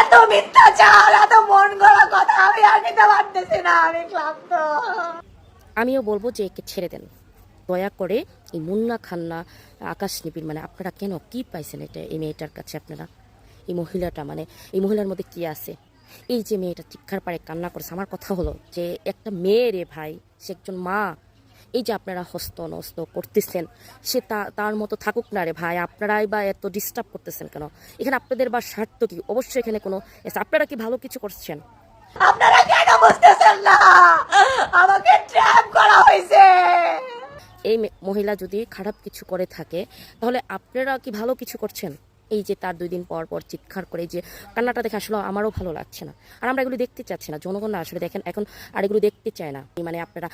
এত এত মন গড়া কথা আমি আর নিতে পারতেছি না, আমি ক্লান্ত। আমিও বলব যে একে ছেড়ে দেন। দয়া করে এই মুন্না খান্না, আকাশ নিবিড় মানে আপনারা কেন কি পাইছেন এটা, এই মেয়েটার কাছে আপনারা? এই মহিলাটা মানে এই মহিলার মধ্যে কি আছে? এই যে মেয়েটা চিৎকার পারে কান্না করেছে, আমার কথা হলো যে একটা মেয়ে রে ভাই, সে একজন মা এই যে আপনারা হস্ত নস্ত করতেছেন সে তা- তার মতো থাকুক না রে ভাই আপনারাই বা এত ডিস্টার্ব করতেছেন কেন? এখানে আপনাদের বা স্বার্থ কি? অবশ্যই এখানে কোনো আপনারা কি ভালো কিছু করছেন? আপনারা কেন বুঝতেছেন না? আমাকে ট্র্যাপ করা হয়েছে। এই মহিলা যদি খারাপ কিছু করে থাকে তাহলে আপনারা কি ভালো কিছু করছেন? এই যে তার দুই দিন পর পর চিৎকার করে যে কান্নাটা দেখে আসলে আমারও ভালো লাগছে না। আর আমরা এগুলো দেখতে চাচ্ছি না। জনগণ আসলে দেখেন, এখন আর এগুলো দেখতে চায় না। মানে আপনারা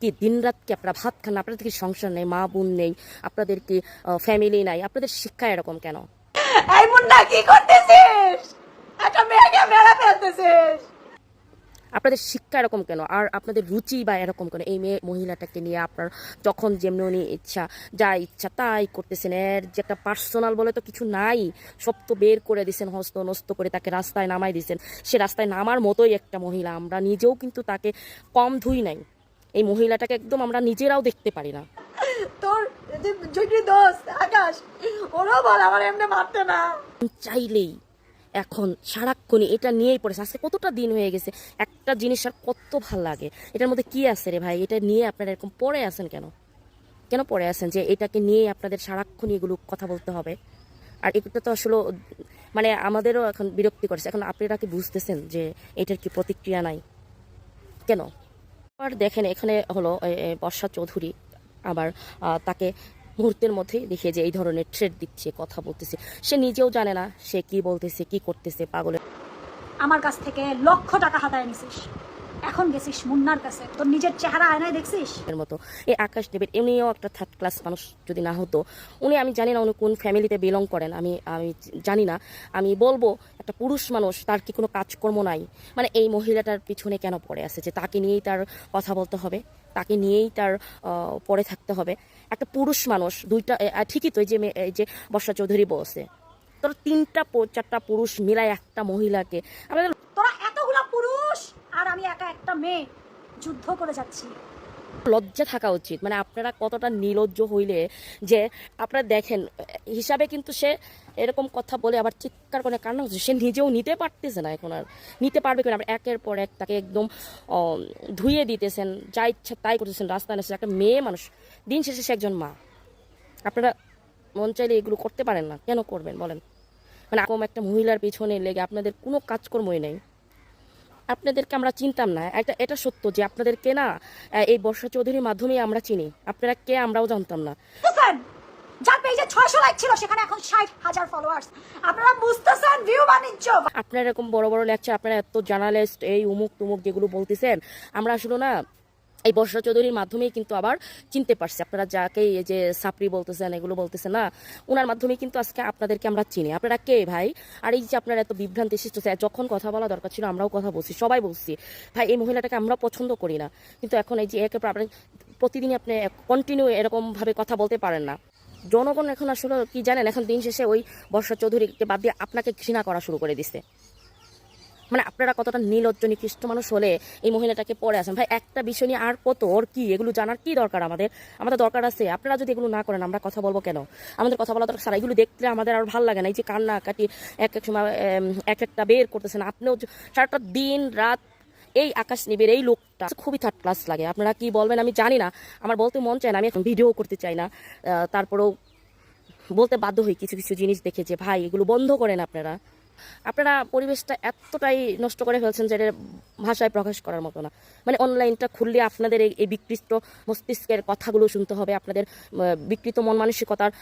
কি দিন রাত কি আপনারা ভাত খান আপনাদের কি সংসার নেই? মা বোন নেই? আপনাদের কি ফ্যামিলি নাই? আপনাদের শিক্ষা এরকম কেন? এই মুন্না কি করতেছিস? একটা মেয়েকে মেরে ফেলতেছিস। আপনাদের শিক্ষা এরকম কেন? আর আপনাদের রুচি বা এরকম কেন? এই মেয়ে মহিলাটাকে নিয়ে আপনার যখন যেমনি ইচ্ছা যা ইচ্ছা তাই করতেছেন। এর যে একটা পার্সোনাল বলে তো কিছু নাই। সব তো বের করে দিছেন হস্ত নস্ত করে তাকে রাস্তায় নামাই দিছেন। সে রাস্তায় নামার মতোই একটা মহিলা। আমরা নিজেও কিন্তু তাকে কম ধুই নাই। এই মহিলাটাকে একদম আমরা নিজেরাও দেখতে পারি না। তোর যে দোস্ত আকাশ ওরাও বল আমার এমনি মারতে না। চাইলেই এখন, সারাক্ষণই এটা নিয়েই পড়েছে। আজকে কতটা দিন হয়ে গেছে? একটা জিনিস আর কত ভালো লাগে। এটার মধ্যে কি আছে রে ভাই? এটা নিয়ে আপনারা এরকম পড়ে আছেন কেন? কেন পড়ে আছেন যে এটাকে নিয়ে আপনাদের সারাক্ষণ এগুলো কথা বলতে হবে? আর এটা তো আসলে মানে আমাদেরও এখন বিরক্তি করছে। এখন আপনারা কি বুঝতেছেন যে এটার কি প্রতিক্রিয়া নাই? কেন? আর দেখেন, এখানে হলো বর্ষা চৌধুরী আবার তাকে মুহূর্তের মধ্যে দেখে যে এই ধরনের ট্রেড দিচ্ছে, কথা বলতেছে। সে নিজেও জানে না সে কি বলতেছে, কি করতেছে, পাগলের আমার কাছ থেকে লক্ষ টাকা হাতায় নিছিস। এখন গেছিস মুন্নার কাছে। তোর নিজের চেহারা আয়নায় দেখছিস? মতো। এই আকাশ দেবের এমনিও একটা থার্ড ক্লাস মানুষ যদি না হতো, উনি আমি জানি না উনি কোন ফ্যামিলিতে বিলং করেন, আমি আমি জানি না। আমি বলব, একটা পুরুষ মানুষ, তার কি কোনো কাজকর্ম নাই? মানে এই মহিলাটার পিছনে কেন পড়ে আছে? যে তাকে নিয়েই তার কথা বলতে হবে, তাকে নিয়েই তার পড়ে থাকতে হবে। একটা পুরুষ মানুষ, দুইটা ঠিকই তো যে যে বর্ষা চৌধুরী বসে তোর তিনটা চারটা পুরুষ মিলায় একটা মহিলাকে। আমাদের তোরা এতগুলা পুরুষ আর আমি একা একটা মেয়ে যুদ্ধ করে যাচ্ছি। লজ্জা থাকা উচিত। মানে আপনারা কতটা নির্লজ্জ হইলে যে আপনারা দেখেন, হিসাবে কিন্তু সে এরকম কথা বলে আবার চিৎকার করে কান্না হচ্ছে সে নিজেও নিতে পারতেছে না এখন আর। নিতে পারবে কিনা? আবার একের পর এক তাকে একদম ধুয়ে দিতেছেন, যা ইচ্ছা তাই করতেছেন। রাস্তায় নেছে একটা মেয়ে মানুষ। দিন শেষে সে একজন মা। আপনারা মন চাইলে এগুলো করতে পারেন না। কেন করবেন বলেন? মানে এরকম একটা মহিলার পিছনে লেগে আপনাদের কোনো কাজকর্মই নেই। আপনাদেরকে আমরা চিনতাম না। একটা এটা সত্য যে আপনাদেরকে না এই বর্ষা চৌধুরীর মাধ্যমে আমরা চিনি। আপনারা কে আমরাও জানতাম না। বুঝতেছেন? যার পেজে ছয়শো লাইক ছিল সেখানে এখন ষাট হাজার ফলোয়ার্স আপনারা বুঝতেছেন? ভিউ বাণিজ্য! আপনারা এরকম বড় বড় লেকচার আপনারা এত জার্নালিস্ট এই উমুক তুমুক যেগুলো বলতেছেন আমরা আসলে না এই বর্ষা চৌধুরীর মাধ্যমেই কিন্তু আবার চিনতে পারছি। আপনারা যাকে এই যে সাপড়ি বলতেছেন, এগুলো বলতেছেন না ওনার মাধ্যমে কিন্তু আজকে আপনাদেরকে আমরা চিনি। আপনারা কে ভাই? আর এই যে আপনারা এত বিভ্রান্তি সৃষ্টি যখন কথা বলা দরকার ছিল আমরাও কথা বলছি, সবাই বলছি, ভাই, এই মহিলাটাকে আমরা পছন্দ করি না। কিন্তু এখন এই যে একে আপনি প্রতিদিনই আপনি কন্টিনিউ এরকমভাবে কথা বলতে পারেন না। জনগণ এখন আসলে কি জানেন, এখন দিন শেষে ওই বর্ষা চৌধুরীকে বাদ দিয়ে আপনাকে ঘৃণা করা শুরু করে দিছে। মানে আপনারা কতটা নির্লজ্জ নিকৃষ্ট মানুষ হলে এই মহিলাটাকে পড়ে আসেন? ভাই, একটা বিষয় নিয়ে আর কত ওর কি? এগুলো জানার কি দরকার আমাদের? আমাদের দরকার আছে। আপনারা যদি এগুলো না করেন, আমরা কথা বলব কেন? আমাদের কথা বলা দরকার। ছাড়া এগুলো দেখলে আমাদের আর ভালো লাগে না। এই যে কান্না কাটি এক এক সময় এক একটা বের করতেছেন। আপনিও সারাটা দিন, রাত এই আকাশ নিবের এই লোকটা খুবই থার্ড ক্লাস লাগে। আপনারা কি বলবেন আমি জানি না। আমার বলতে মন চায় না, আমি এখন ভিডিও করতে চাই না। তারপরেও বলতে বাধ্য হই কিছু কিছু জিনিস দেখে যে, ভাই, এগুলো বন্ধ করেন আপনারা। আপনারা পরিবেশটা এতটাই নষ্ট করে ফেলছেন যে এটা ভাষায় প্রকাশ করার মতো না। মানে অনলাইনটা খুললে আপনাদের এই বিকৃষ্ট মস্তিষ্কের কথাগুলো শুনতে হবে, আপনাদের বিকৃত মন মানসিকতার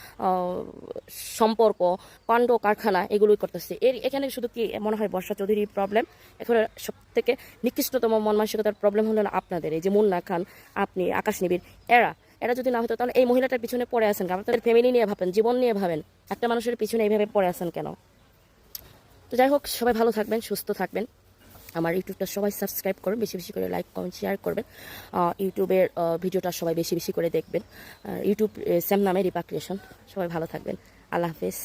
সম্পর্ক, কাণ্ড কারখানা এগুলোই করতেছে। এর এখানে শুধু কি মনে হয় বর্ষা চৌধুরীর প্রবলেম এখন সব থেকে নিকৃষ্টতম মন মানসিকতার প্রবলেম হলো আপনাদের, এই যে মুন্না খান, আপনি, আকাশ নিবিড়, এরা এরা যদি না হতো তাহলে এই মহিলাটার পিছনে পড়ে আছেন আপনাদের ফ্যামিলি নিয়ে ভাবেন, জীবন নিয়ে ভাবেন, একটা মানুষের পিছনে এইভাবে পড়ে আছেন কেন? তো যাই হোক, সবাই ভালো থাকবেন, সুস্থ থাকবেন। আমার ইউটিউবটা সবাই সাবস্ক্রাইব করুন বেশি বেশি করে লাইক, কমেন্ট শেয়ার করবেন। ইউটিউবের ভিডিওটা সবাই বেশি বেশি করে দেখবেন। ইউটিউব সেম নামে রিপা ক্রিয়েশন সবাই ভালো থাকবেন। আল্লাহ হাফেজ।